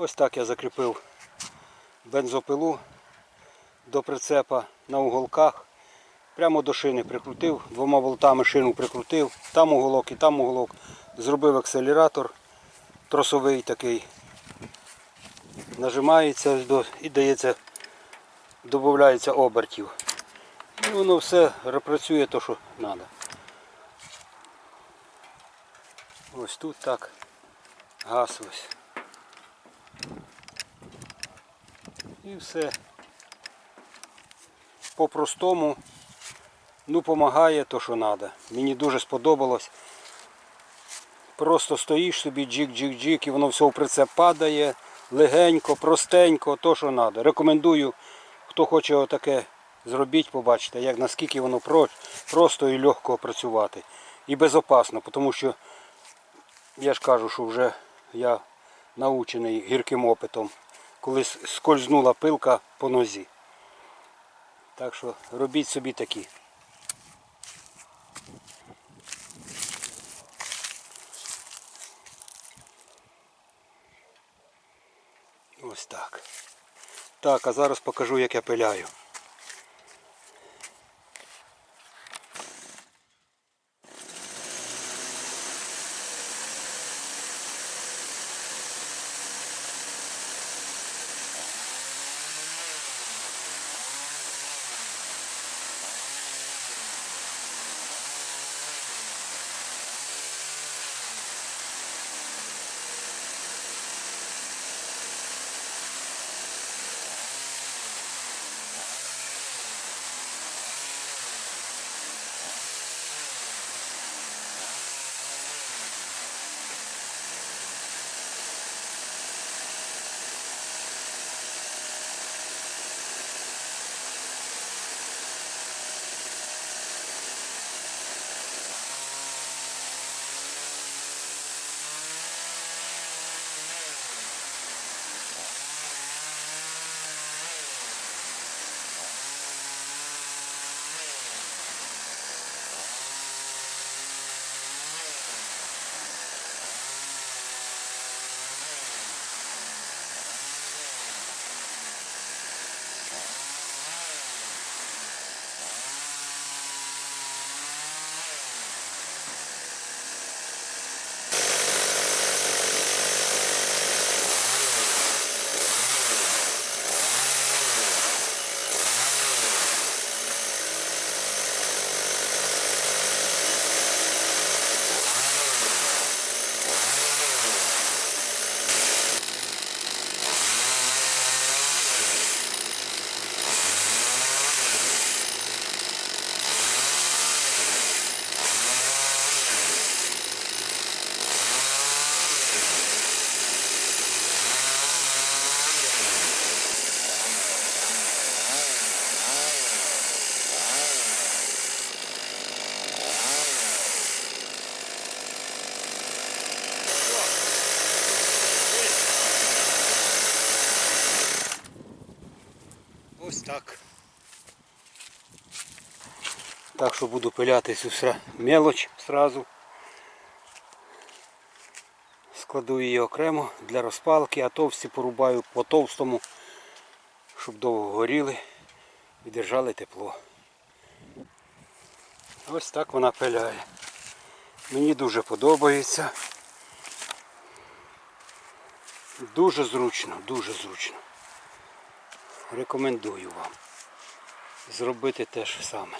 Ось так я закріпив бензопилу до прицепа на уголках. Прямо до шини прикрутив, двома болтами шину прикрутив, там уголок і там уголок. Зробив акселератор тросовий такий. Нажимається і дається, додається обертів. І воно все працює то, що треба. Ось тут так. Газ ось. І все. По-простому. Ну, допомагає то, що треба. Мені дуже сподобалось. Просто стоїш собі, джик-джик-джик, і воно все в прицеп падає. Легенько, простенько, то, що треба. Рекомендую, хто хоче отаке зробіть, побачите, як наскільки воно просто і легко працювати. І безопасно, тому що я ж кажу, що вже я научений гірким опитом, коли скользнула пилка по нозі. Так що робіть собі такі. Ось так. Так, а зараз покажу, як я пиляю. Так. Так що буду пиляти цю мелоч сразу. Складу її окремо для розпалки, а товсті порубаю по товстому, щоб довго горіли і держали тепло. Ось так вона пиляє. Мені дуже подобається. Дуже зручно, дуже зручно. Рекомендую вам зробити те ж саме.